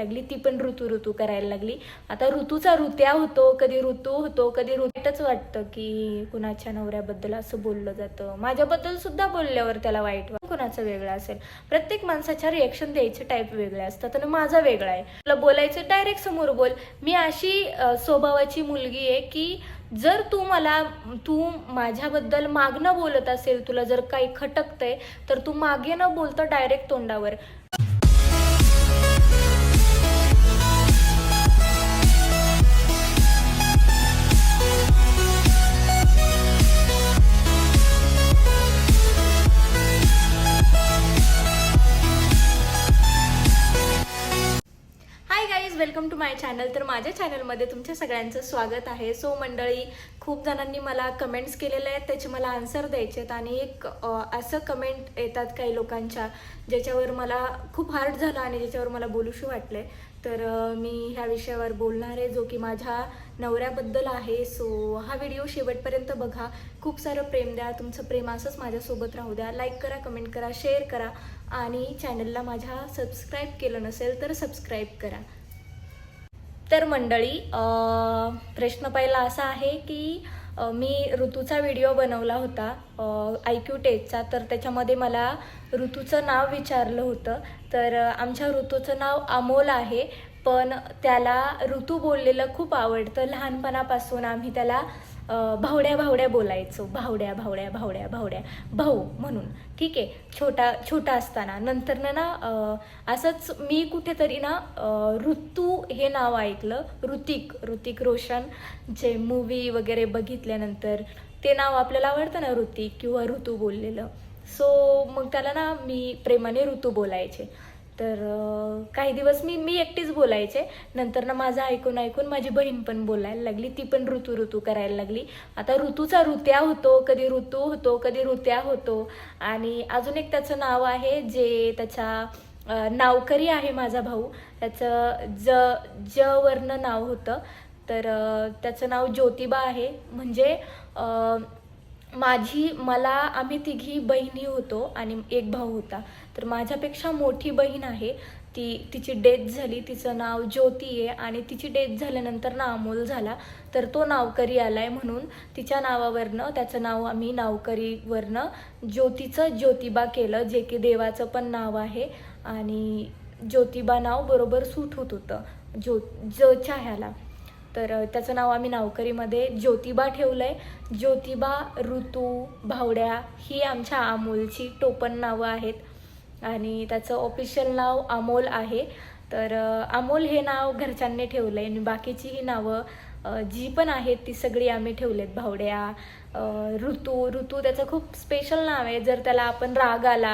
लागली ती पण ऋतू ऋतू करायला लागली. आता ऋतूचा ऋत्या होतो कधी ऋतू होतो कधी ऋतूच वाटतं की कुणाच्या नवऱ्याबद्दल असं बोललं जातं. माझ्याबद्दल सुद्धा बोलल्यावर त्याला वाईट वाटतं. कुणाचं वेगळं असेल? प्रत्येक माणसाच्या रिॲक्शन द्यायचे टाईप वेगळे असतात आणि माझा वेगळा आहे. तुला बोलायचं डायरेक्ट समोर बोल. मी अशी स्वभावाची मुलगी आहे की जर तू मला तू माझ्याबद्दल मागणं बोलत असेल तुला जर काही खटकतंय तर तू मागे न बोलतं डायरेक्ट तोंडावर. माय चॅनल तर माझ्या चॅनलमध्ये तुमच्या सगळ्यांचं स्वागत आहे. सो मंडळी खूप जणांनी मला कमेंट्स केलेले आहेत त्याचे मला आन्सर द्यायचे आहेत आणि एक असं कमेंट येतात काही लोकांच्या ज्याच्यावर मला खूप हार्ड झालं आणि ज्याच्यावर मला बोलूशी वाटले तर मी ह्या विषयावर बोलणार आहे जो की माझ्या नवऱ्याबद्दल आहे. सो हा व्हिडिओ शेवटपर्यंत बघा. खूप सारं प्रेम द्या. तुमचं प्रेम असंच माझ्यासोबत राहू द्या. लाईक करा कमेंट करा शेअर करा आणि चॅनलला माझ्या सबस्क्राईब केलं नसेल तर सबस्क्राईब करा. तर मंडळी प्रश्न पहिला असा आहे की मी ऋतूचा व्हिडिओ बनवला होता आय क्यू टेकचा तर त्याच्यामध्ये मला ऋतूचं नाव विचारलं होतं. तर आमच्या ऋतूचं नाव अमोल आहे पण त्याला ऋतू बोललेलं खूप आवडतं. लहानपणापासून आम्ही त्याला भावड्या भावड्या बोलायचो. भावड्या भावड्या भावड्या भावड्या. भाऊ म्हणून. ठीक आहे? छोटा छोटा असताना. नंतर ना असंच मी कुठेतरी ना ऋतू हे नाव ऐकलं. ऋतिक ऋतिक रोशन. जे मूवी वगैरे बघितल्यानंतर ते नाव आपल्याला आवडतं ना ऋतिक किंवा ऋतू बोललेलं. सो मग त्याला ना मी प्रेमाने ऋतू बोलायचे. तर काही दिवस मी मी एकटीच बोलायचे. नंतर ना माझं ऐकून ऐकून माझी बहीण पण बोलायला लागली. ती पण ऋतू ऋतू करायला लागली. आता ऋतूचा ऋत्या होतो कधी ऋतू होतो कधी ऋत्या होतो. आणि अजून एक त्याचं नाव आहे जे त्याच्या नावकरी आहे माझा भाऊ. त्याचं ज ज वर्ण नाव होतं. तर त्याचं नाव ज्योतिबा आहे. म्हणजे माझी मला आम्ही तिघी बहिणी होतो आणि एक भाऊ होता. तर माझ्यापेक्षा मोठी बहीण आहे. ती तिची डेथ झाली. तिचं नाव ज्योती आहे आणि तिची डेथ झाल्यानंतर ना अमोल झाला. तर तो नावकरी आला आहे म्हणून तिच्या नावावरनं त्याचं नाव आम्ही नावकरीवरनं ज्योतीचं ज्योतिबा केलं जे की देवाचं पण नाव आहे. आणि ज्योतिबा नाव बरोबर सूट होत होतं. ज्यो जच्या ह्याला. तर त्याचं नाव आम्ही नावकरीमध्ये ज्योतिबा ठेवलं आहे ज्योतिबा ऋतू भावड्या ही आमच्या अमोलची टोपण नावं आहेत. आणि त्याचं ऑफिशियल नाव अमोल आहे. तर अमोल हे नाव घरच्यांनी ठेवलं आहे आणि बाकीची ही नावं जी पण आहेत ती सगळी आम्ही ठेवलेत. भावड्या ऋतू. ऋतू त्याचं खूप स्पेशल नाव आहे. जर त्याला आपण राग आला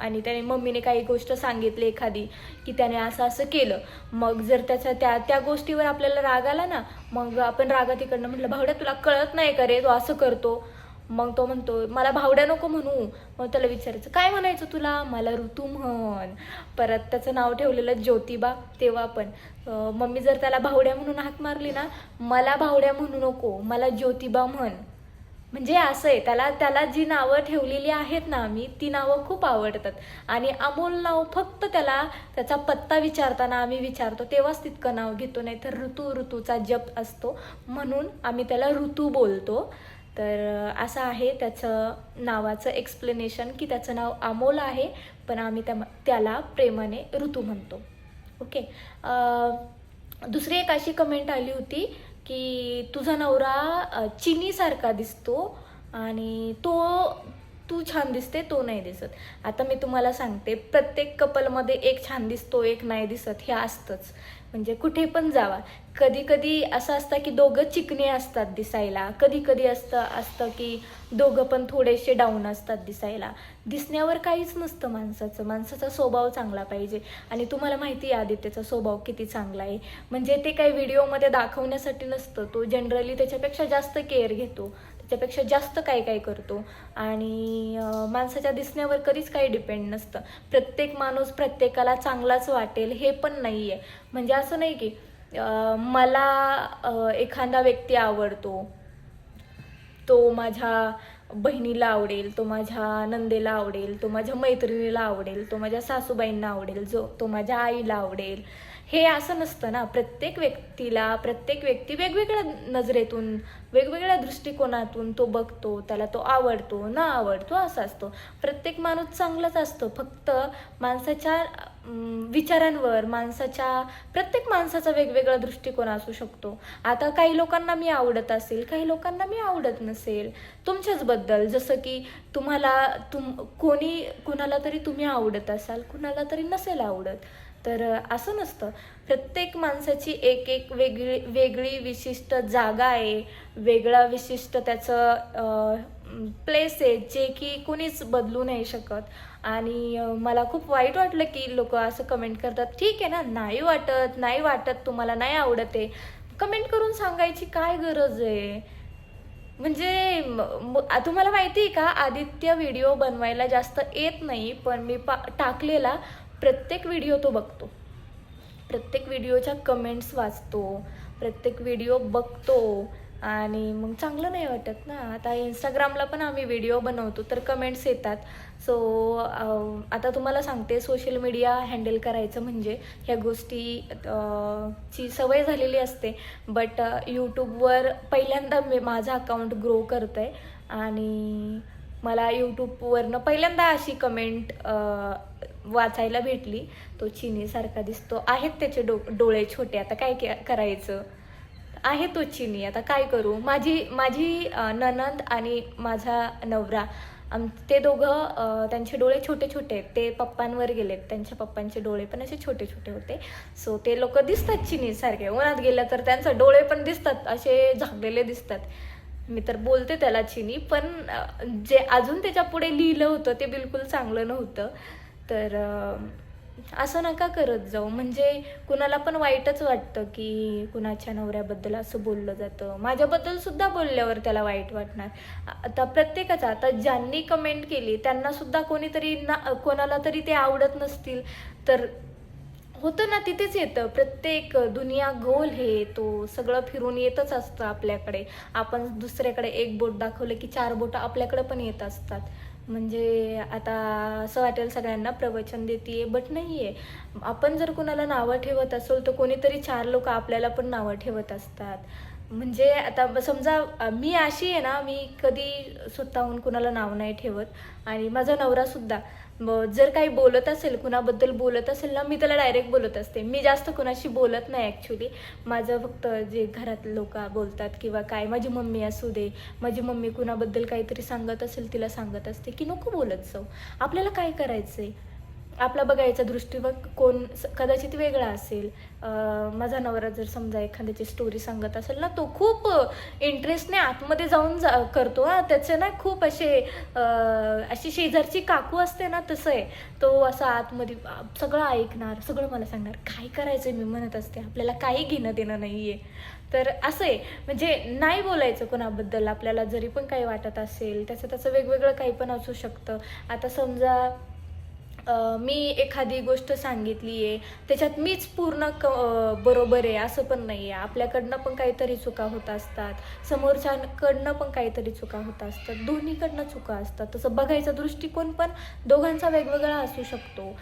आणि त्याने मम्मीने काही गोष्ट सांगितली एखादी की त्याने असं असं केलं मग जर त्याचा त्या त्या गोष्टीवर आपल्याला राग आला ना मग आपण रागात इकडनं म्हटलं भावड्या तुला कळत नाही का रे? तो असं करतो. मग तो म्हणतो मला भावड्या नको म्हणू. मग त्याला विचारायचं काय म्हणायचं तुला? मला ऋतू म्हण. परत त्याचं नाव ठेवलेलं ज्योतिबा तेव्हा पण. मम्मी जर त्याला भावड्या म्हणून हाक मारली ना मला भावड्या म्हणू नको मला ज्योतिबा म्हण. म्हणजे असं आहे त्याला त्याला जी नावं ठेवलेली आहेत ना आम्ही ती नावं खूप आवडतात. आणि अमोल नाव फक्त त्याला त्याचा पत्ता विचारताना आम्ही विचारतो तेव्हाच तितकं नाव घेतो नाही तर ऋतू ऋतूचा जप असतो. म्हणून आम्ही त्याला ऋतू बोलतो. तर असं आहे त्याचं नावाचं एक्सप्लेनेशन की त्याचं नाव अमोल आहे पण आम्ही त्या त्याला प्रेमाने ऋतू म्हणतो. ओके दुसरी एक अशी कमेंट आली होती की तुझा नवरा चिनीसारखा दिसतो आणि तो तू छान दिसते तो नाही दिसत. आता मी तुम्हाला सांगते प्रत्येक कपलमध्ये एक छान दिसतो एक नाही दिसत हे असतंच. म्हणजे कुठे पण जावा. कधी कधी असं असतं की दोघं चिकणे असतात दिसायला. कधी कधी असतं असतं की दोघं पण थोडेसे डाऊन असतात दिसायला. दिसण्यावर काहीच नसतं माणसाचं. माणसाचा स्वभाव चांगला पाहिजे. आणि तुम्हाला माहिती आहे आदित्यचा स्वभाव किती चांगला आहे. म्हणजे ते काही व्हिडिओमध्ये दाखवण्यासाठी नसतं. तो जनरली त्याच्यापेक्षा जास्त केअर घेतो. त्यापेक्षा जास्त काय काय करतो. आणि माणसाच्या दिसण्यावर कधीच काही डिपेंड नसतं. प्रत्येक माणूस प्रत्येकाला चांगलाच वाटेल हे पण नाही आहे म्हणजे असं नाही की मला एखादा व्यक्ती आवडतो. तो माझ्या बहिणीला आवडेल तो माझ्या नंदेला आवडेल तो माझ्या मैत्रिणीला आवडेल तो माझ्या सासूबाईंना आवडेल जो तो माझ्या आईला आवडेल. हे असं नसतं ना. प्रत्येक व्यक्तीला प्रत्येक व्यक्ती वेगवेगळ्या नजरेतून वेगवेगळ्या दृष्टिकोनातून तो बघतो त्याला तो आवडतो न आवडतो असा असतो. प्रत्येक माणूस चांगलाच असतो. फक्त माणसाच्या विचारांवर माणसाच्या प्रत्येक माणसाचा वेगवेगळा दृष्टिकोन असू शकतो. आता काही लोकांना मी आवडत असेल काही लोकांना मी आवडत नसेल तुमच्याचबद्दल जसं की तुम्हाला तुम कोणी कुणाला तरी तुम्ही आवडत असाल कुणाला तरी नसेल आवडत तर असं नसतं. प्रत्येक माणसाची एक एक वेगळी वेगळी विशिष्ट जागा आहे वेगळा विशिष्ट त्याचं प्लेस आहे जे की कुणीच बदलू नाही शकत. आणि मला खूप वाईट वाटलं की लोक असं कमेंट करतात ठीक आहे ना नाही वाटत नाही वाटत तुम्हाला नाही आवडत. आहे कमेंट करून सांगायची काय गरज आहे? म्हणजे तुम्हाला माहिती आहे का आदित्य व्हिडिओ बनवायला जास्त येत नाही पण मी पा टाकलेला प्रत्येक व्हिडिओ तो बघतो. प्रत्येक व्हिडिओच्या कमेंट्स वाचतो प्रत्येक व्हिडिओ बघतो. आणि मग चांगलं नाही वाटत ना. आता इंस्टाग्रामला पण आम्ही व्हिडिओ बनवतो तर कमेंट्स येतात. सो आता तुम्हाला सांगते सोशल मीडिया हँडल करायचं म्हणजे ह्या गोष्टी ची सवय झालेली असते. बट यूट्यूबवर पहिल्यांदा मी माझा अकाउंट ग्रो करतं आहे आणि मला यूट्यूबवरनं पहिल्यांदा अशी कमेंट वाचायला भेटली. तो चिनीसारखा दिसतो. आहेत त्याचे डो डोळे छोटे. आता काय करायचं? आहे तो चिनी. आता काय करू? माझी माझी ननंद आणि माझा नवरा आम ते दोघं त्यांचे डोळे छोटे छोटे आहेत. ते पप्पांवर गेलेत. त्यांच्या पप्पांचे डोळे पण असे छोटे छोटे होते. सो ते लोक दिसतात चिनीसारखे उन्हात गेल्या तर त्यांचे डोळे पण दिसतात. असे झाकलेले दिसतात. मी तर बोलते त्याला चिनी पण जे अजून त्याच्या पुढे लिहिलं होतं ते बिलकुल चांगलं नव्हतं. तर असं नका करत जाऊ. म्हणजे कुणाला पण वाईटच वाटतं की कुणाच्या नवऱ्याबद्दल असं बोललं जातं. माझ्याबद्दल सुद्धा बोलल्यावर त्याला वाईट वाटणार. आता प्रत्येकाचा आता ज्यांनी कमेंट केली त्यांना सुद्धा कोणीतरी ना कोणाला तरी ते आवडत नसतील. तर होतं ना तिथेच येतं. प्रत्येक दुनिया गोल हे तो सगळं फिरून येतच असतं आपल्याकडे. आपण दुसऱ्याकडे एक बोट दाखवलं की चार बोट आपल्याकडे पण येत असतात. म्हणजे आता असं वाटेल सगळ्यांना प्रवचन देते बट नाही आहे आपण जर कुणाला नावं ठेवत असेल तर कोणीतरी चार लोक आपल्याला पण नावं ठेवत असतात. म्हणजे आता समजा मी अशी आहे ना मी कधी स्वतःहून कुणाला नाव नाही ठेवत. आणि माझा नवरासुद्धा जर काही बोलत असेल कुणाबद्दल बोलत असेल ना मी त्याला डायरेक्ट बोलत असते. मी जास्त कुणाशी बोलत नाही ॲक्च्युली माझं फक्त जे घरात लोक बोलतात किंवा काय माझी मम्मी असू दे माझी मम्मी कुणाबद्दल काहीतरी सांगत असेल तिला सांगत असते की नको बोलत जाऊ. आपल्याला काय करायचं आहे आपला बघायचा दृष्टिकोन कोण कदाचित वेगळा असेल. माझा नवरा जर समजा एखाद्याची स्टोरी सांगत असेल ना तो खूप इंटरेस्टने आतमध्ये जाऊन जा करतो. हा त्याचे ना खूप असे अशी शेजारची काकू असते ना तसं आहे तो असं आतमध्ये सगळं ऐकणार सगळं मला सांगणार. काय करायचं मी म्हणत असते. आपल्याला काही घेणं देणं नाही आहे तर असं आहे म्हणजे नाही बोलायचं कोणाबद्दल. आपल्याला जरी पण काही वाटत असेल त्याचं त्याचं वेगवेगळं काही पण असू शकतं. आता समजा मी एखादी गोष्ट सांगितली आहे त्याच्यात मीच पूर्ण क बरोबर आहे असं पण नाही आहे आपल्याकडनं पण काहीतरी चुका होत असतात समोरच्याकडनं पण काहीतरी चुका होत असतात दोन्हीकडनं चुका असतात. तसं बघायचा दृष्टिकोन पण दोघांचा वेगवेगळा असू शकतो.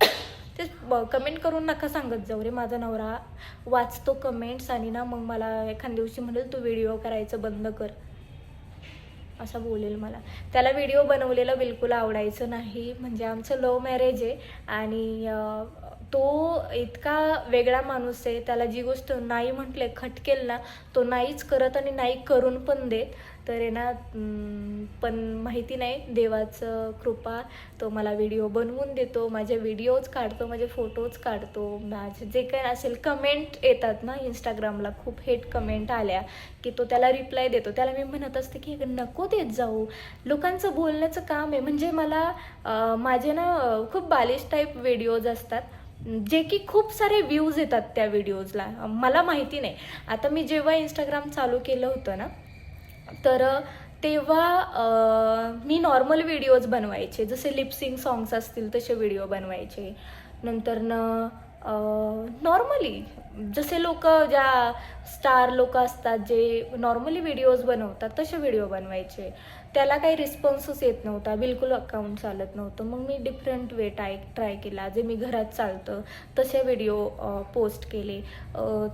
तेच कमेंट करून नका सांगत जाऊ रे. माझा नवरा वाचतो कमेंट्स आणि ना मग मला एखाद्या दिवशी म्हणेल तू व्हिडिओ करायचं बंद कर. असं बोलेल मला. त्याला व्हिडिओ बनवलेला बिलकुल आवडायचं नाही. म्हणजे आमचं लव्ह मॅरेज आहे आणि तो इतका वेगळा माणूस आहे. त्याला जी गोष्ट नाही म्हटले खटकेल ना तो नाहीच करत आणि नाही करून पण देत. तर आहे ना पण माहिती नाही. देवाचं कृपा तो मला व्हिडिओ बनवून देतो. माझे व्हिडिओज काढतो माझे फोटोज काढतो. माझे जे काही असेल कमेंट येतात ना इंस्टाग्रामला खूप हेट कमेंट आल्या की तो त्याला रिप्लाय देतो. त्याला मी म्हणत असते की नको देत जाऊ. लोकांचं बोलण्याचं काम आहे. म्हणजे मला माझे ना खूप बालिश टाईप व्हिडिओज असतात. जे की खूप सारे व्ह्यूज येतात त्या व्हिडिओजला मला माहिती नाही. आता मी जेव्हा इंस्टाग्राम चालू केलं होतं ना तर तेव्हा मी नॉर्मल व्हिडिओज बनवायचे. जसे लिपसिंग सॉंग्स असतील तसे व्हिडिओ बनवायचे. नंतरनं नॉर्मली जसे लोक ज्या स्टार लोक असतात जे नॉर्मली व्हिडिओज बनवतात तसे व्हिडिओ बनवायचे. त्याला काही रिस्पॉन्सच येत नव्हता. बिलकुल अकाउंट चालत नव्हतं. मग मी डिफरंट वे ट्राय ट्राय केला. जे मी घरात चालतं तसे व्हिडिओ पोस्ट केले.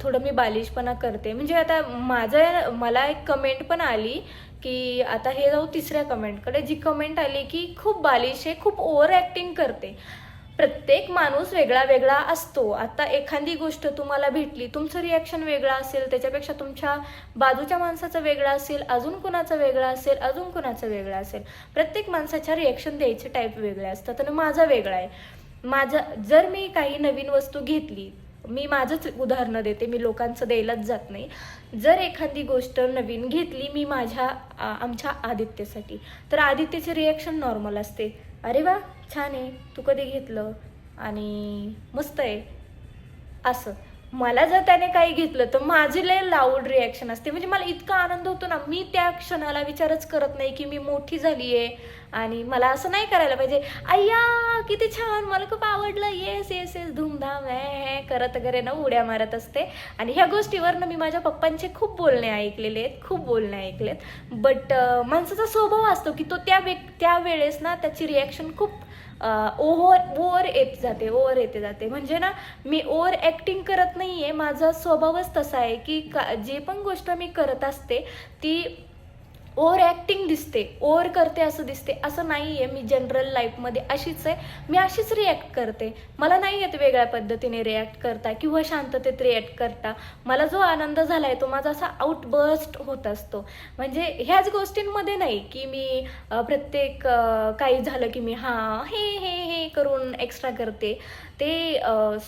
थोडं मी बालिशपणा करते. म्हणजे आता माझं मला एक कमेंट पण आली की आता हे जाऊ तिसऱ्या कमेंटकडे जी कमेंट आली की खूप बालिश आहे खूप ओव्हर ॲक्टिंग करते. प्रत्येक माणूस वेगळा वेगळा असतो. आता एखादी गोष्ट तुम्हाला भेटली तुमचं रिॲक्शन वेगळं असेल त्याच्यापेक्षा तुमच्या बाजूच्या माणसाचं वेगळं असेल अजून कुणाचं वेगळं असेल अजून कुणाचं वेगळं असेल प्रत्येक माणसाच्या रिॲक्शन द्यायचे टाईप वेगळे असतात आणि माझा वेगळा आहे. माझं जर मी काही नवीन वस्तू घेतली मी माझंच उदाहरणं देते मी लोकांचं द्यायलाच जात नाही. जर एखादी गोष्ट नवीन घेतली मी माझ्या आमच्या आदित्यसाठी तर आदित्यचे रिॲक्शन नॉर्मल असते. अरे वा! छान आहे तू कधी घेतलं? आणि मस्त आहे. असं. मला जर त्याने काही घेतलं तर माझी लय लाऊड रिॲक्शन असते. म्हणजे मला इतका आनंद होतो ना मी त्या क्षणाला विचारच करत नाही की मी मोठी झाली आहे. आणि मला असं नाही करायला पाहिजे अय्या किती छान! मला खूप आवडलं. येस येस येस धूमधाम आहे हे करत वगैरे ना उड्या मारत असते. आणि ह्या गोष्टीवरनं मी माझ्या पप्पांचे खूप बोलणे ऐकलेले आहेत खूप बोलणे ऐकलेत. बट माणसाचा स्वभाव असतो की तो त्या वे त्या वेळेस ना त्याची रिॲक्शन खूप ओव्हर ओव्हर येत जाते ओव्हर येते जाते. म्हणजे ना मी ओव्हर ॲक्टिंग करत नाही आहे माझा स्वभावच तसा आहे की का जे पण गोष्ट मी करत असते ती ओव्हर ॲक्टिंग दिसते ओव्हर करते असं दिसते असं नाही आहे मी जनरल लाईफमध्ये अशीच आहे. मी अशीच रिॲक्ट करते. मला नाही येत वेगळ्या पद्धतीने रिॲक्ट करता किंवा शांततेत रिॲक्ट करता. मला जो आनंद झाला आहे तो माझा असा आउटबर्स्ट होत असतो. म्हणजे ह्याच गोष्टींमध्ये नाही की मी प्रत्येक काही झालं की मी हां हे हे हे करून एक्स्ट्रा करते. ते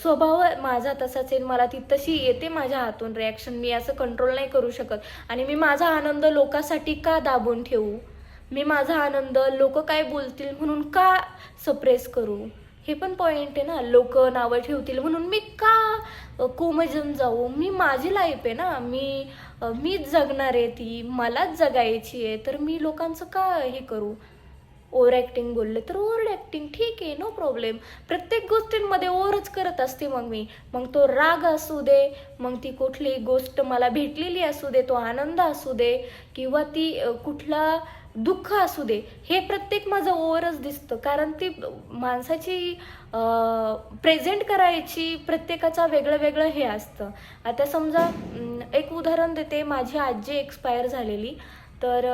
स्वभाव माझा तसाच आहे. मला ती तशी येते माझ्या हातून रिॲक्शन मी असं कंट्रोल नाही करू शकत. आणि मी माझा आनंद लोकांसाठी का दाबून ठेवू? मी माझा आनंद लोक काय बोलतील म्हणून का सप्रेस करू? हे पण पॉईंट आहे ना. लोक नावं ठेवतील म्हणून मी का कोमजून जाऊ? मी माझी लाईफ आहे ना. मी मीच जगणार आहे ती. मलाच जगायची आहे. तर मी लोकांचं का हे करू? ओव्हर ॲक्टिंग बोलले तर ओव्हर ॲक्टिंग ठीक आहे नो प्रॉब्लेम प्रत्येक गोष्टींमध्ये ओव्हरच करत असते मग मी. मग तो राग असू दे मग ती कुठली गोष्ट मला भेटलेली असू दे तो आनंद असू दे किंवा ती कुठला दुःख असू दे हे प्रत्येक माझं ओव्हरच दिसतं. कारण ती माणसाची प्रेझेंट करायची प्रत्येकाचा वेगळं वेगळं हे असतं. आता समजा एक उदाहरण देते. माझी आजी एक्सपायर झालेली. तर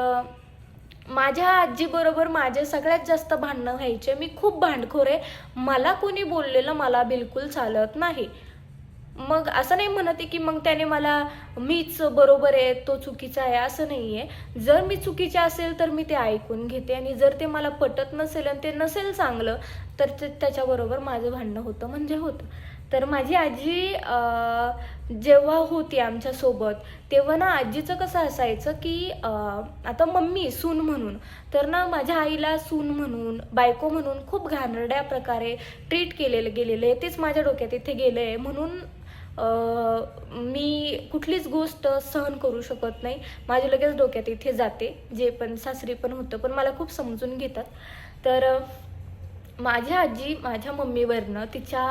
माझ्या आजीबरोबर माझे सगळ्यात जास्त भांडणं व्हायचे. मी खूप भांडखोर आहे. मला कोणी बोललेलं मला बिलकुल चालत नाही. मग असं नाही म्हणत आहे की मग त्याने मला मीच बरोबर आहे तो चुकीचा आहे असं नाही आहे जर मी चुकीचे असेल तर मी ते ऐकून घेते आणि जर ते मला पटत नसेल आणि ते नसेल चांगलं तर ते त्याच्याबरोबर माझं भांडणं होतं म्हणजे होतं. तर माझी आजी जेव्हा होती आमच्यासोबत तेव्हा ना आजीचं कसं असायचं की आता मम्मी सून म्हणून तर ना माझ्या आईला सून म्हणून बायको म्हणून खूप घाणरड्या प्रकारे ट्रीट केलेलं गेलेलं आहे. तेच माझ्या डोक्यात इथे गेलं आहे म्हणून मी कुठलीच गोष्ट सहन करू शकत नाही. माझ्या लगेच डोक्यात इथे जाते. जे पण सासरी पण होतं पण मला खूप समजून घेतात. तर माझी आजी माझ्या मम्मीवरनं तिच्या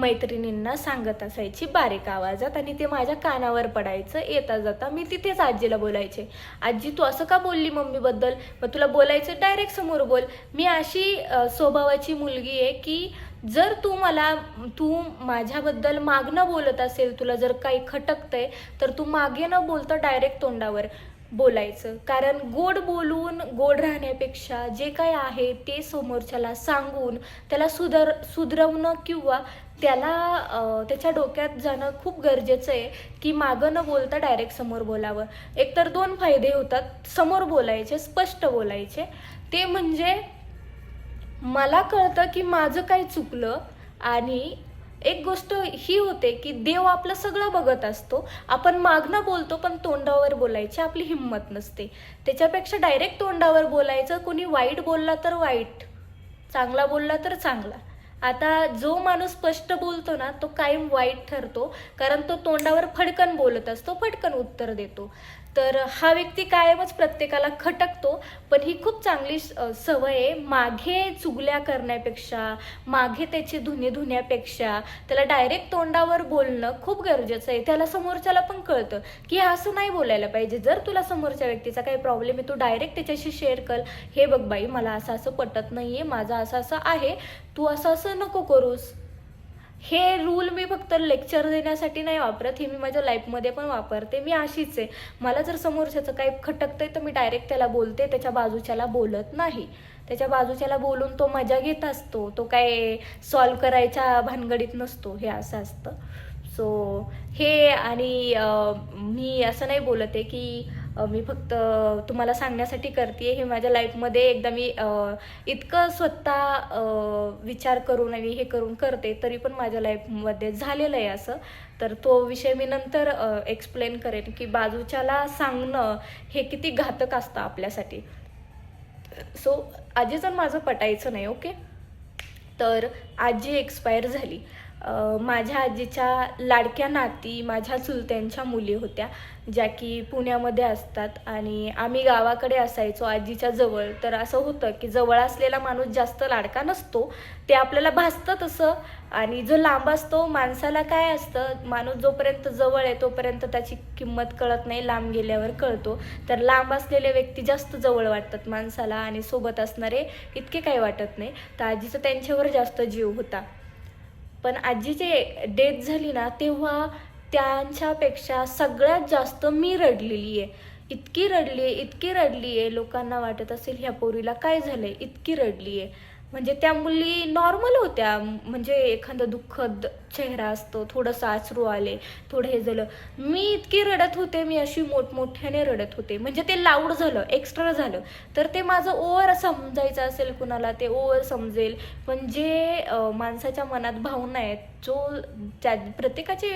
मैत्रिणींना सांगत असायची बारीक आवाजात आणि ते माझ्या कानावर पडायचं येता जाता मी तिथेच आजीला बोलायचे. आजी तू असं का बोलली मम्मीबद्दल? मग तुला बोलायचं डायरेक्ट समोर बोल. मी अशी स्वभावाची मुलगी आहे की जर तू मला तू माझ्याबद्दल मागणं बोलत असेल तुला जर काही खटकतंय तर तू मागे न बोलतं डायरेक्ट तोंडावर. बोलायचं. कारण गोड बोलून गोड राहण्यापेक्षा जे काय आहे ते समोरच्याला सांगून त्याला सुधर सुधरवणं किंवा त्याला त्याच्या डोक्यात जाणं खूप गरजेचं आहे की मागं न बोलता डायरेक्ट समोर बोलावं. एकतर दोन फायदे होतात. समोर बोलायचे स्पष्ट बोलायचे. ते म्हणजे मला कळतं की माझं काय चुकलं आणि एक गोष्ट ही होते की देव आपलं सगळं बघत असतो. आपण मागणं बोलतो पण तोंडावर बोलायची आपली हिंमत नसते. त्याच्यापेक्षा डायरेक्ट तोंडावर बोलायचं कोणी वाईट बोलला तर वाईट चांगला बोलला तर चांगला. आता जो माणूस स्पष्ट बोलतो ना तो कायम वाईट ठरतो कारण तो तोंडावर फडकन बोलत असतो फटकन उत्तर देतो. तर हा व्यक्ती कायमच प्रत्येकाला खटकतो पण ही खूप चांगली सवय आहे. मागे चुगल्या करण्यापेक्षा मागे त्याची धुनी धुण्यापेक्षा त्याला डायरेक्ट तोंडावर बोलणं खूप गरजेचं आहे. त्याला समोरच्याला पण कळतं की असं नाही बोलायला पाहिजे. जर तुला समोरच्या व्यक्तीचा काही प्रॉब्लेम आहे तू डायरेक्ट त्याच्याशी शेअर कर. हे बघ बाई मला असं असं पटत नाही आहे माझं असं असं आहे. तू असं असं नको करूस. हे रूल मी फक्त लेक्चर देण्यासाठी नाही वापरत हे मी माझ्या लाईफमध्ये पण वापरते. मी अशीच आहे. मला जर समोरच्याचं काही खटकतंय तर मी डायरेक्ट त्याला बोलते त्याच्या बाजूच्याला बोलत नाही. त्याच्या बाजूच्याला बोलून तो मजा घेत असतो. तो काय सॉल्व करायच्या भानगडीत नसतो. हे असं असतं. सो हे आणि मी असं नाही बोलत आहे की मी फक्त तुम्हाला सांगण्यासाठी करते हे माझ्या लाईफमध्ये एकदा मी इतकं स्वतः विचार करून आणि हे करून करते तरी पण माझ्या लाईफमध्ये झालेलं आहे असं. तर तो विषय मी नंतर एक्सप्लेन करेन की बाजूच्याला सांगणं हे किती घातक असतं आपल्यासाठी. सो आजीचं माझं पटायचं नाही ओके? तर आजी एक्सपायर झाली. माझ्या आजीच्या लाडक्या नाती माझ्या चुलत्यांच्या मुली होत्या ज्या की पुण्यामध्ये असतात. आणि आम्ही गावाकडे असायचो आजीच्या जवळ. तर असं होतं की जवळ असलेला माणूस जास्त लाडका नसतो. ते आपल्याला भासतं तसं आणि जो लांब असतो माणसाला काय असतं? माणूस जोपर्यंत जवळ आहे तोपर्यंत त्याची किंमत कळत नाही लांब गेल्यावर कळतो. तर लांब असलेले व्यक्ती जास्त जवळ वाटतात माणसाला आणि सोबत असणारे इतके काही वाटत नाही. तर आजीचा त्यांच्यावर जास्त जीव होता. पण आजीचे डेथ झाली ना तेव्हा त्यांच्यापेक्षा सगळ्यात जास्त मी रडलेली आहे. इतकी रडली आहे इतकी रडली आहे लोकांना वाटत असेल ह्या पोरीला काय झालंय? इतकी रडली आहे. म्हणजे त्या मुली नॉर्मल होत्या. म्हणजे एखादा दुःखद चेहरा असतो थोडंसं आसरू आले थोडं हे झालं. मी इतकी रडत होते मी अशी मोठमोठ्याने रडत होते. म्हणजे ते लाऊड झालं एक्स्ट्रा झालं. तर ते माझं ओवर समजायचं असेल कुणाला ते ओवर समजेल. पण जे माणसाच्या मनात भावना आहेत जो त्या प्रत्येकाचे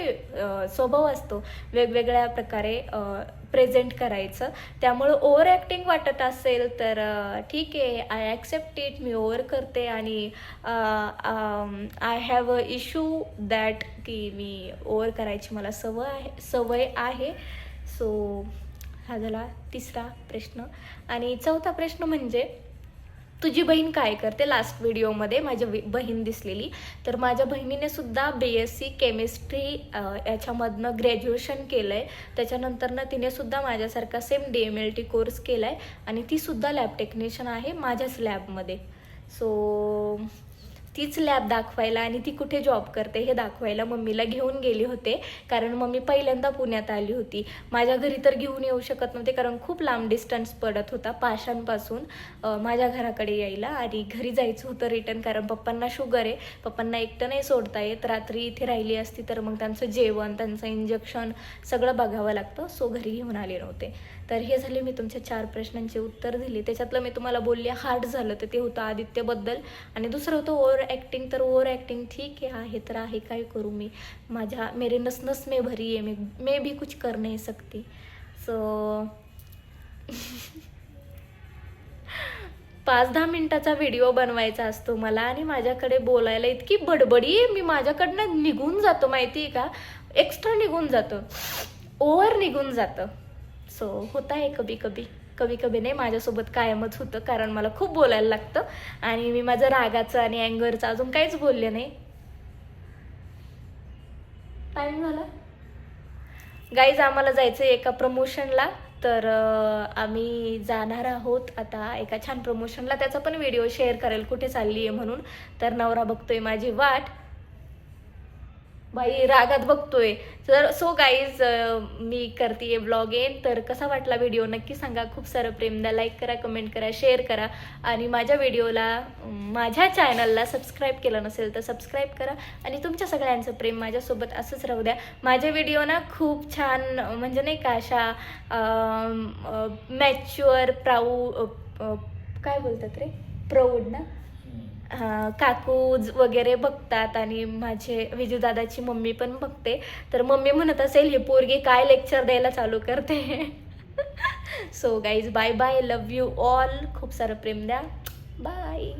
स्वभाव असतो. वेगवेगळ्या प्रकारे प्रेझेंट करायचं. त्यामुळं ओव्हर ॲक्टिंग वाटत असेल तर ठीक. आहे आय ॲक्सेप्ट इट मी ओव्हर करते आणि I have a issue that की मी ओव्हर करायची मला सवय आहे सवय आहे. सो हा झाला तिसरा प्रश्न. आणि चौथा प्रश्न म्हणजे तुझी बहीण काय करते? लास्ट व्हिडिओमध्ये माझी वि- बहीण दिसलेली. तर माझ्या बहिणीने सुद्धा बी एस सी केमिस्ट्री याच्यामधनं ग्रॅज्युएशन केलं आहे त्याच्यानंतरनं तिने सुद्धा माझ्यासारखा same D M L T course केला आहे आणि ती सुद्धा लॅब टेक्निशियन आहे माझ्याच लॅबमध्ये सो तीच लॅब दाखवायला आणि ती कुठे जॉब करते हे दाखवायला मम्मीला घेऊन गेले होते. कारण मम्मी पहिल्यांदा पुण्यात आली होती. माझ्या घरी तर घेऊन येऊ शकत नव्हते कारण खूप लांब डिस्टन्स पडत होता पाशांपासून माझ्या घराकडे यायला. आणि घरी जायचं होतं रिटर्न कारण पप्पांना शुगर आहे. पप्पांना एकटं नाही सोडता येत. रात्री इथे राहिली असती तर मग त्यांचं जेवण त्यांचं इंजेक्शन सगळं बघावं लागतं. सो घरी घेऊन आले नव्हते. तर हे झाले मी तुमच्या चार प्रश्नांचे उत्तर दिली. त्याच्यातलं मी तुम्हाला बोलले हार्ड झालं तर ते होतं आदित्यबद्दल. आणि दुसरं होतं ओव्हर ॲक्टिंग तर ओव्हर ॲक्टिंग ठीक आहे आहे तर आहे काय करू मी? माझ्या मेरे नस नस मे भरी आहे मी मे भी कुछ कर नाही सकती. सो पाच दहा मिनटाचा व्हिडिओ बनवायचा असतो मला आणि माझ्याकडे बोलायला इतकी बडबडी आहे मी माझ्याकडनं निघून जातो माहिती आहे का? एक्स्ट्रा निघून जातं. ओव्हर निघून जातं. सो होत आहे कभी कभी. कभी कभी नाही माझ्यासोबत कायमच होतं कारण मला खूप बोलायला लागतं. आणि मी माझं रागाचं आणि अँगरचं अजून काहीच बोलले नाही. टाईम झाला? गाईज आम्हाला जायचं आहे एका प्रमोशनला तर आम्ही जाणार आहोत आता एका छान प्रमोशनला त्याचा पण व्हिडिओ शेअर करेल कुठे चालली आहे म्हणून. तर नवरा बघतोय माझी वाट. बाई रागात बघतोय. तर सो गाईज मी करते ब्लॉग येईन तर कसा वाटला व्हिडिओ नक्की सांगा. खूप सारं प्रेम द्या. लाईक करा कमेंट करा शेअर करा. आणि माझ्या व्हिडिओला माझ्या चॅनलला सबस्क्राईब केलं नसेल तर सबस्क्राईब करा. आणि तुमच्या सगळ्यांचं प्रेम माझ्यासोबत असंच राहू द्या. माझे व्हिडिओ ना खूप छान म्हणजे नाही का अशा मॅच्युअर प्राऊ काय बोलतात रे? प्रौढ ना? काकूज काकू वगैरे बघतात आणि माझे विजूदादाची मम्मी पण बघते. तर मम्मी म्हणत असेल ही पोरगी काय लेक्चर द्यायला चालू करते? So guys bye bye love you all खूप सारं प्रेम द्या. बाय